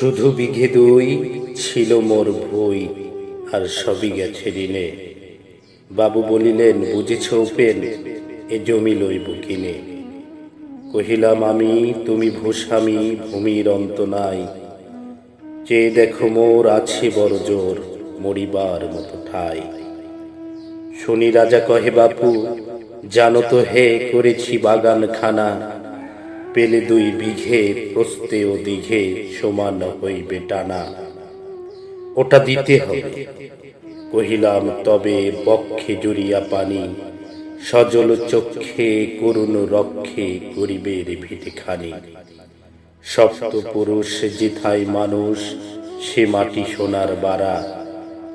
শুধু বিঘে দুই ছিল মোর ভুই, আর সবই গেছে ঋণে। বাবু বলিলেন, বুঝেছ উপেন, এ জমি লইব কিনে। কহিলাম, আমি, তুমি ভূস্বামী, ভূমির অন্ত নাই। চেয়ে দেখো মোর আছে বড় জোর, মরিবার মতো ঠাই। শুনি রাজা কহে, বাপু, জানো তো হে, করেছি বাগান খানা পেলে দুই বিঘে প্রস্তে ও দিঘে সমান হইবে টানা। ওটা দিতে হবে। কহিলাম, তবে বক্ষে জুড়িয়া পানি, সজল চক্ষে করুণ রক্ষে গরিবের ভিটে খানি সপ্ত পুরুষ যেথায় মানুষ, সে মাটি সোনার বাড়া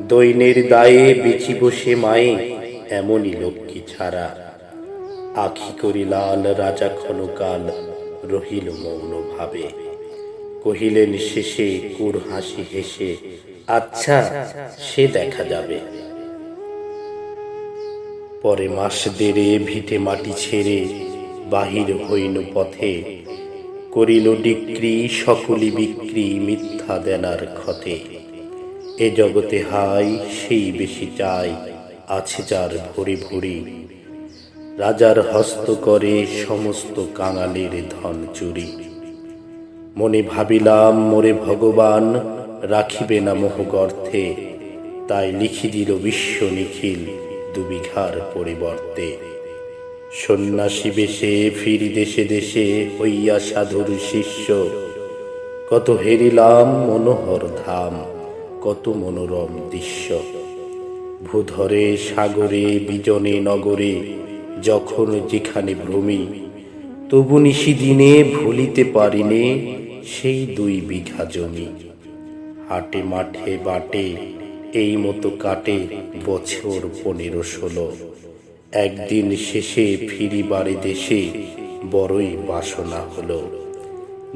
দৈনের দায়ে বেচি বসে মায়ে, এমনই লক্ষ্মী ছাড়া। আখি করি লাল রাজা ক্ষণকাল রহিল মৌন ভাবে কহিলেন শেষে কুর হাসি হেসে আচ্ছা সে দেখা যাবে। পরে মাস দেড়ে ভিটে মাটি ছেড়ে বাহির হইল পথে। করিল ডিক্রি, সকলি বিক্রি মিথ্যা দেনার ক্ষতে। এ জগতে হাই, সেই বেশি চাই, আছে যার ভরি ভরি। রাজার হস্ত করে সমস্ত কাঙালের ধন চুরি। মনে ভাবিলাম, মোরে ভগবান, রাখিবে না মোহ গর্থে তাই লিখি দিল বিশ্ব নিখিল দুবিঘার পরিবর্তে। সন্ন্যাসী বেশে ফিরি দেশে দেশে, হইয়া সাধুর শিষ্য। কত হেরিলাম, মনোহর ধাম, কত মনোরম দৃশ্য। ভূধরে, সাগরে, বিজনে, নগরে যখন যেখানে ভ্রমি তবু নিশি দিনে ভুলিতে পারিনে সেই দুই বিঘা জমি। হাটে মাঠে বাটে, এই মতো কাটে বছর পনেরো ষোলো। একদিন শেষে ফিরি বাড়ি দেশে বড়ই বাসনা হলো।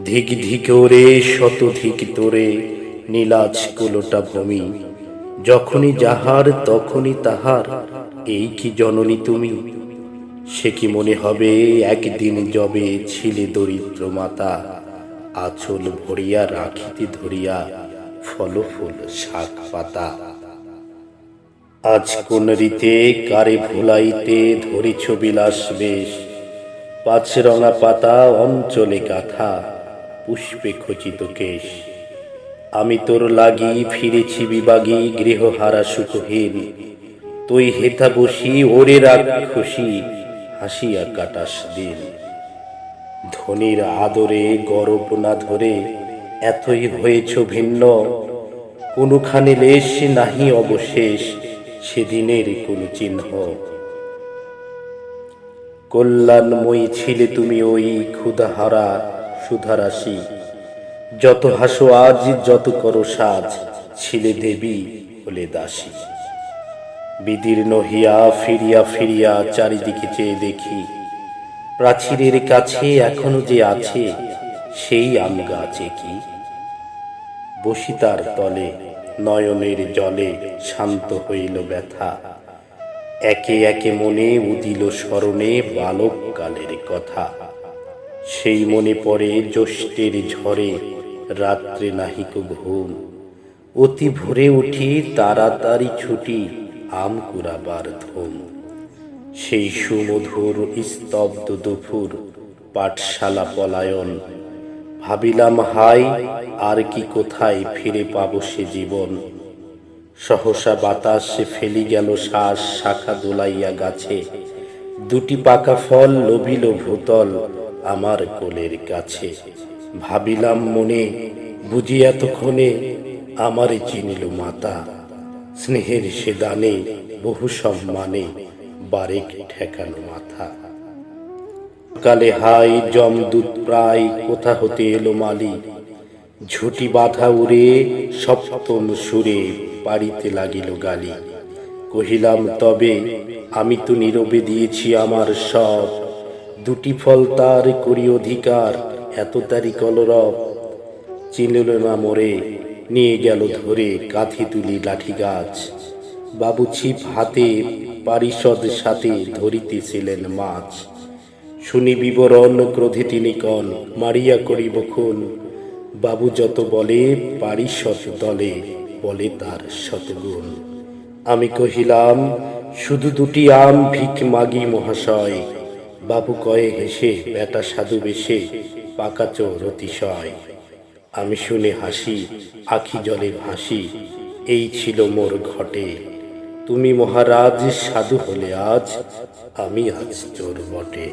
ধিক ধিকরে শত ধিক তোরে, নীলাজ কুলোটা ভূমি। যখনই যাহার, তখনই তাহার, এই কি জননী তুমি? সে কি মনে হবে, একদিন যবে ছিলে দরিদ্র মাতা, আঁচল ভরিয়া রাখিতে ধরিয়া ফল ফুল শাক পাতা। আজ কোন রীতে কারে ভুলাইতে ধরিছ বিলাস বেশ, পাঁচ রঙা পাতা অঞ্চলে কাথা পুষ্পে খচিত কেশ। আমি তোর লাগি ফিরেছি বিবাগী গৃহহারা সুখহীন, তুই হেথা বসি ওরে রাগ খুশি হাসিয়া কাটাস দিন ধনির আদরে গরব না ধরে এতই হয়েছ ভিন্ন। কোনখানে লেশ নাহি অবশেষ, সেদিনের কোন চিহ্ন। কল্যাণময়ী ছিলে তুমি ওই ক্ষুধাহারা সুধারাশি। যত হাসো আজ, যত করো সাজ, ছিলে দেবী হলে দাসী। বিদীর্ণ হিয়া ফিরিয়া ফিরিয়া চারিদিকে চেয়ে দেখি, প্রাচীরের কাছে এখনও যে আছে সেই আম গাছে কি? বসি তার তলে নয়নের জলে শান্ত হইল ব্যথা, একে একে মনে উদিল স্মরণে বালককালের কথা। সেই মনে পড়ে জ্যৈষ্ঠের ঝড়ে রাত্রে নাহিক ঘুম, অতি ভোরে উঠি তাড়াতাড়ি ছুটি আম কুড়াবার ধুম। সেই সুমধুর, স্তব্ধ দুপুর, পাঠশালা পলায়ন। ভাবিলাম, হাই, আর কি কোথায় ফিরে পাব সে জীবন? সহসা বাতাসে ফেলি গেল শ্বাস, শাখা দোলাইয়া গাছে। দুটি পাকা ফল লবিল ভূতল আমার কোলের কাছে। ভাবিলাম মনে, বুঝি এতক্ষণে আমারে চিনিল মাতা। স্নেহের সে দানে বহু সম্মানে বারেক ঠেকানো মাথা। কালে হাই জমদূত প্রায় কোথা হতে এলো মালি? ঝুটি বাধা উড়ে সপ্তম সুরে বাড়িতে লাগিল গালি। কহিলাম, তবে আমি তো নীরবে দিয়েছি আমার সব। দুটি ফল তার করি অধিকার, এত তারি কলরব। চিনল না মোরে নিয়ে গেল ধরে কাঁথি তুলি লাঠি গাছ। বাবু ছিপ হাতে পারিষদ সাথে ধরিতেছিলেন মাছ। শুনি বিবরণ ক্রোধে তিনি কন, মারিয়া করিব খুন। বাবু যত বলে পারিষদ দলে, বলে তার শতগুণ আমি কহিলাম, শুধু দুটি আম ভিক মাগি মহাশয়। বাবু কয়ে হেসে, বেটা সাধু বেশে, পাকা চোর অতিশয়। আমি শুনে হাসি, আখি জলে ভাসি, এই ছিল মোর ঘটে। তুমি মহারাজ, সাধু হলে আজ, আমি আজ চোর বটে।